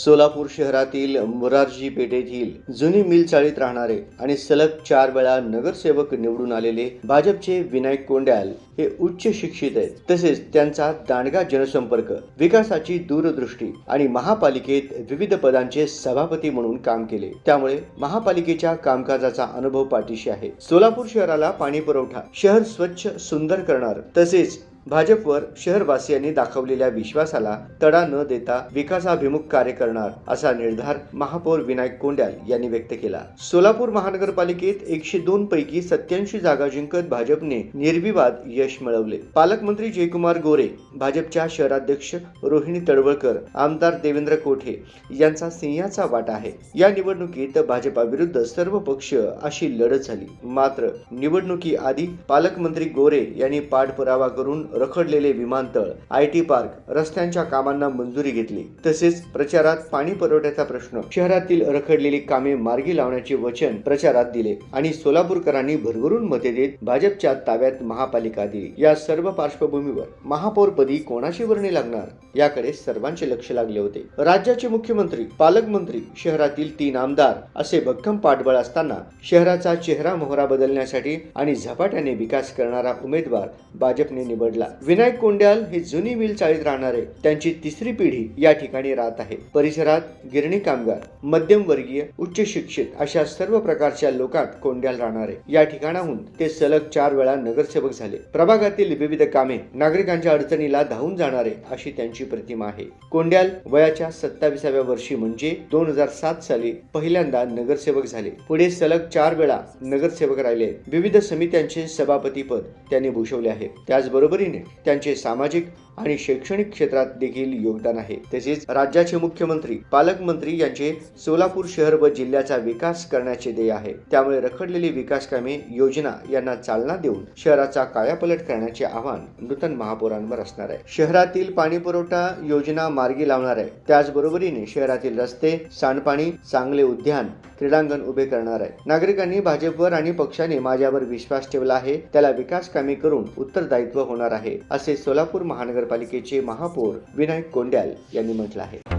सोलापूर शहरातील मोरारजी पेठेतील जुनी मिल चाळीत राहणारे आणि सलग चार वेळा नगरसेवक निवडून आलेले भाजपचे विनायक कोंड्याल हे उच्च शिक्षित आहेत. तसेच त्यांचा दांडगा जनसंपर्क विकासाची दूरदृष्टी आणि महापालिकेत विविध पदांचे सभापती म्हणून काम केले. त्यामुळे महापालिकेच्या कामकाजाचा अनुभव पाठीशी आहे. सोलापूर शहराला पाणी पुरवठा शहर स्वच्छ सुंदर करणार तसेच भाजपवर शहरवासियांनी दाखवलेल्या विश्वासाला तडा न देता विकासाभिमुख कार्य करणार असा निर्धार महापौर विनायक कोंड्याल यांनी व्यक्त केला. सोलापूर महानगरपालिकेत एकशे दोन पैकी सत्याऐंशी जागा जिंकत भाजपने निर्विवाद यश मिळवले. पालकमंत्री जयकुमार गोरे भाजपच्या शहराध्यक्ष रोहिणी तडवळकर आमदार देवेंद्र कोठे यांचा सिंहाचा वाटा आहे. या निवडणुकीत भाजपाविरुद्ध सर्व पक्ष अशी लढत झाली. मात्र निवडणुकी आधी पालकमंत्री गोरे यांनी पाठपुरावा करून रखडलेले विमानतळ आय टी पार्क रस्त्यांच्या कामांना मंजुरी घेतली. तसेच प्रचारात पाणी पुरवठ्याचा प्रश्न शहरातील रखडलेली कामे मार्गी लावण्याचे वचन प्रचारात दिले आणि सोलापूरकरांनी भरभरून मते देत भाजपच्या ताब्यात महापालिका दिली. या सर्व पार्श्वभूमीवर महापौरपदी कोणाची वर्णी लागणार? याकडे सर्वांचे लक्ष लागले होते. राज्याचे मुख्यमंत्री पालकमंत्री शहरातील तीन आमदार असे भक्कम पाठबळ असताना शहराचा चेहरा मोहरा बदलण्यासाठी आणि झपाट्याने विकास करणारा उमेदवार भाजपने निवडला. विनायक कोंड्याल हे जुनी मिल चाळीत राहणारे त्यांची तिसरी पिढी या ठिकाणी राहत आहे. परिसरात गिरणी कामगार मध्यम वर्गीय उच्च शिक्षित अशा सर्व प्रकारच्या लोकात कोंड्याल राहणारे. या ठिकाणाहून ते सलग चार वेळा नगरसेवक झाले. प्रभागातील विविध कामे नागरिकांच्या अडचणीला धावून जाणारे अशी त्यांची प्रतिमा आहे. कोंड्याल वयाच्या सत्ताविसाव्या वर्षी म्हणजे दोन हजार सात साली पहिल्यांदा नगरसेवक झाले. पुढे सलग चार वेळा नगरसेवक राहिले. विविध समित्यांचे सभापतीपद त्यांनी भूषवले आहे. दृष्टीने त्यांचे सामाजिक आणि शैक्षणिक क्षेत्रात देखील योगदान आहे. तसेच राज्याचे मुख्यमंत्री पालकमंत्री यांचे सोलापूर शहर व जिल्ह्याचा विकास करण्याचे ध्येय आहे. त्यामुळे रखडलेली विकास कामे योजना यांना चालना देऊन शहराचा कायापलट करण्याचे आव्हान नूतन महापौरांवर असणार आहे. शहरातील पाणी पुरवठा योजना मार्गी लावणार आहे. त्याचबरोबरीने शहरातील रस्ते सांडपाणी चांगले उद्यान क्रीडांगण उभे करणार आहे. नागरिकांनी भाजपवर आणि पक्षाने माझ्यावर विश्वास ठेवला आहे. त्याला विकास कामे करून उत्तरदायित्व होणार आहे. आहे असे सोलापूर महानगरपालिकेचे महापौर विनायक कोंड्याल यांनी म्हटलं आहे.